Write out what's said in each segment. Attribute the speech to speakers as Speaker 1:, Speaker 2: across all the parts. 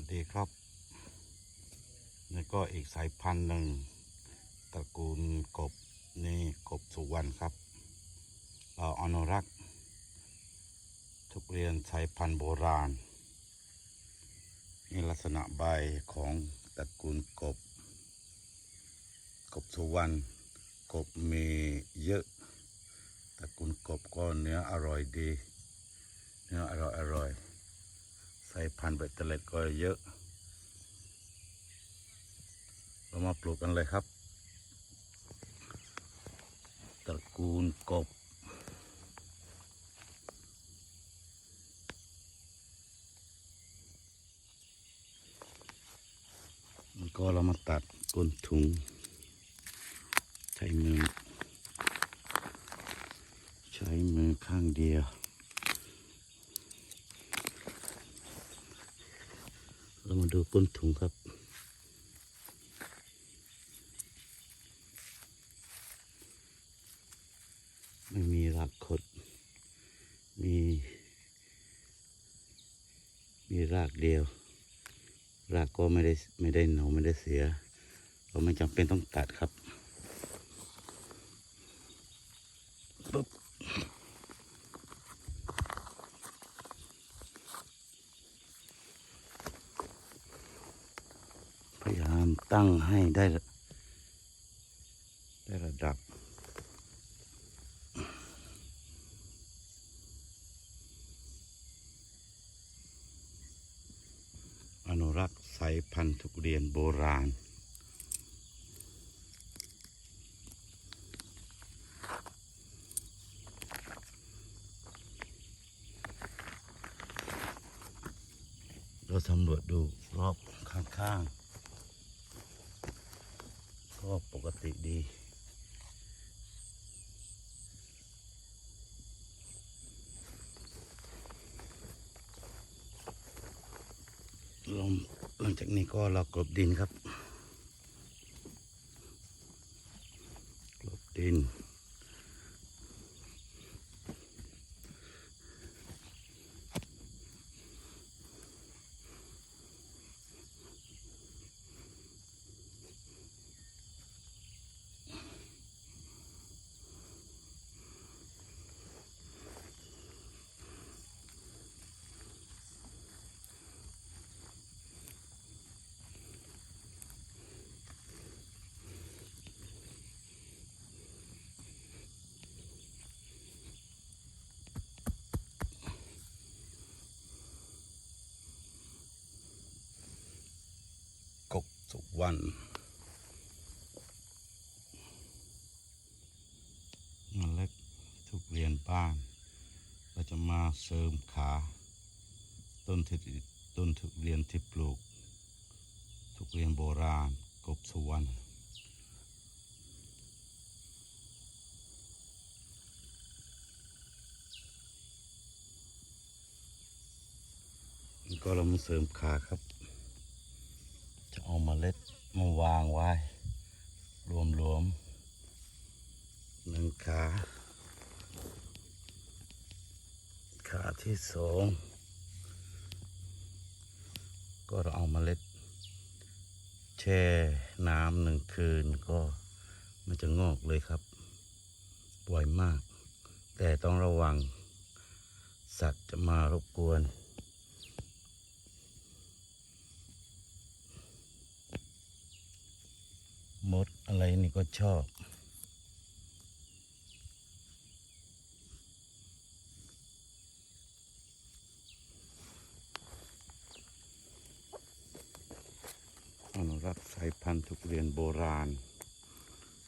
Speaker 1: วัสดีครับนี่ก็อีกสายพันธุ์หนึ่งตระกูลกบนี่กบสุวรรณครับ เราอนุรักษ์ ทุกเรียนสายพันธุ์โบราณนี่ลักษณะใบของตระกูลกบ กบสุวรรณกบมีเยอะตระกูลกบก็เนื้ออร่อยดี เนื้ออร่อยอร่อย สายพันธุ์เบตเตอร์เล็ดก็เยอะ เรามาปลูกกันเลยครับ ตระกูลกบแล้วก็เรามาตัดก้นถุง ใช้มือ ใช้มือข้างเดียว เรามาดูก้นถุงครับ ไม่มีรากขด มี มีรากเดียว รากก็ไม่ได้ไม่ได้เหนาไม่ได้เสีย เราไม่จำเป็นต้องตัดครับปุ๊บพยายาม ตั้งให้ได้ระได้ระดับ อนุรักษ์สายพันธุ์ทุเรียนโบราณเราสำรวจดูรอบข้างๆ ก็ปกติดี ลมหลังจากนี้ก็เรากลบดินครับกลบดิน กก สุวรรณเมันเล็กทุกเรียนบ้าน เราจะมาเสริมขา ต้นที่ต้นทุเรียนที่ปลูก ทุกเรียนโบราณกบสุวรรณก็เรามาเสริมขาครับ จะเอามาเล็ดมาวางไว้ รวมๆหนึ่งขา ขาที่สองก็เราเอามาเล็ด แช่น้ำหนึ่งคืนก็มันจะงอกเลยครับไวมาก แต่ต้องระวัง สัตว์จะมารบกวน มดอะไรนี่ก็ ชอบ อนุรักษ์สายพันธุ์ทุเรียนโบราณ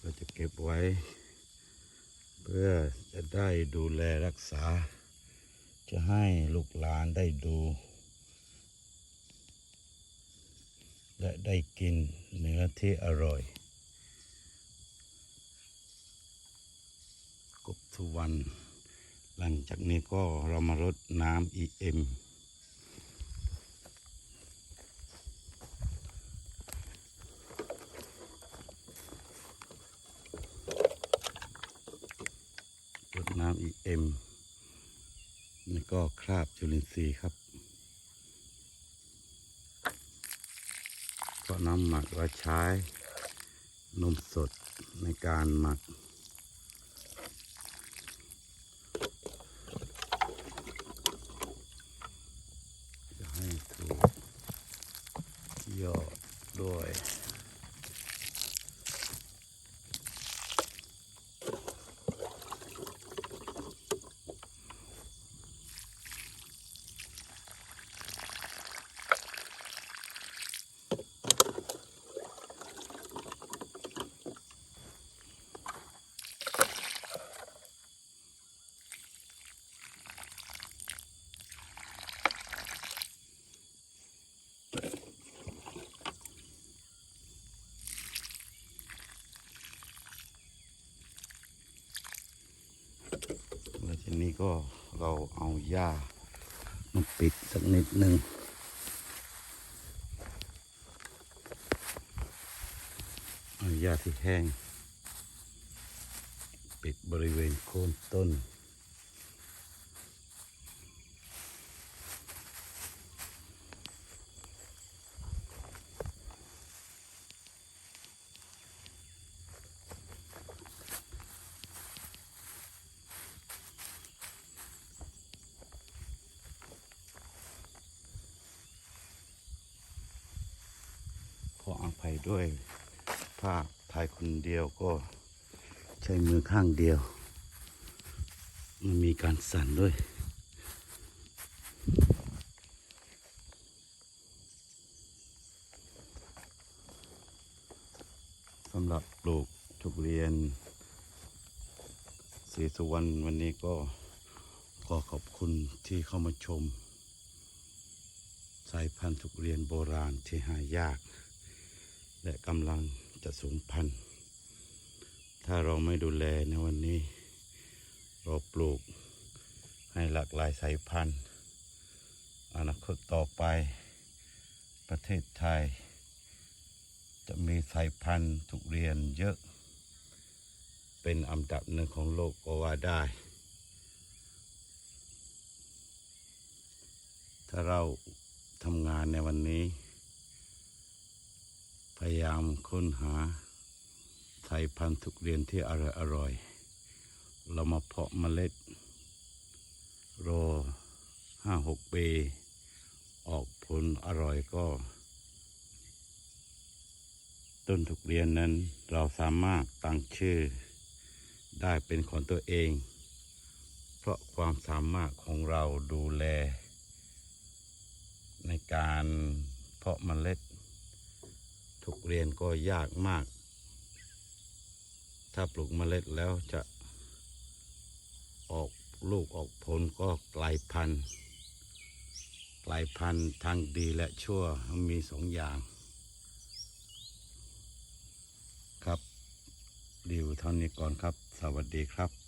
Speaker 1: เราจะเก็บไว้ เพื่อจะได้ดูแลรักษา จะให้ลูกหลานได้ดู และได้กินเนื้อที่อร่อย กบ สุวรรณหลังจากนี้ก็เรามารดน้ำ EM รดน้ำ EM นี่ก็คราบจุลินทรีย์ครับราะน้ำหมักเราใช้นมสดในการหมัก จะให้ถูกยอดด้วย แล้วที นี้ก็เราเอาหญ้ามาปิดสักนิดหนึ่งหญ้าที่แห้ง ปิดบริเวณโคนต้น ภัยด้วยภาพถ่ายคนเดียวก็ใช้มือข้างเดียว มันมีการสั่นด้วย สำหรับปลูกทุเรียนศรีสุวรรณวันนี้ก็ขอขอบคุณที่เข้ามาชม สายพันธุ์ทุเรียนโบราณที่หายาก และกำลังจะสูงพันธุ์ ถ้าเราไม่ดูแลในวันนี้ เราปลูกให้หลากหลายสายพันธุ์ อนาคตต่อไป ประเทศไทย จะมีสายพันธุ์ทุเรียนเยอะ เป็นอันดับหนึ่งของโลกก็ว่าได้ ถ้าเราทำงานในวันนี้ ยายามค้นหาสายพันธุ์ทุเรียนที่อร่อยอร่อย เรามาเพาะเมล็ด รอห้าหกปีออกผลอร่อยก็ ต้นทุเรียนนั้นเราสามารถตั้งชื่อได้เป็นของตัวเอง เพราะความสามารถของเราดูแล ในการเพาะเมล็ด ทุเรียนก็ยากมาก ถ้าปลูกเมล็ดแล้วจะออกลูกออกผลก็กลายพันธุ์กลายพันธุ์ทั้งดีและชั่วมีสองอย่าง ครับดีวเท่านี้ก่อนครับ สวัสดีครับ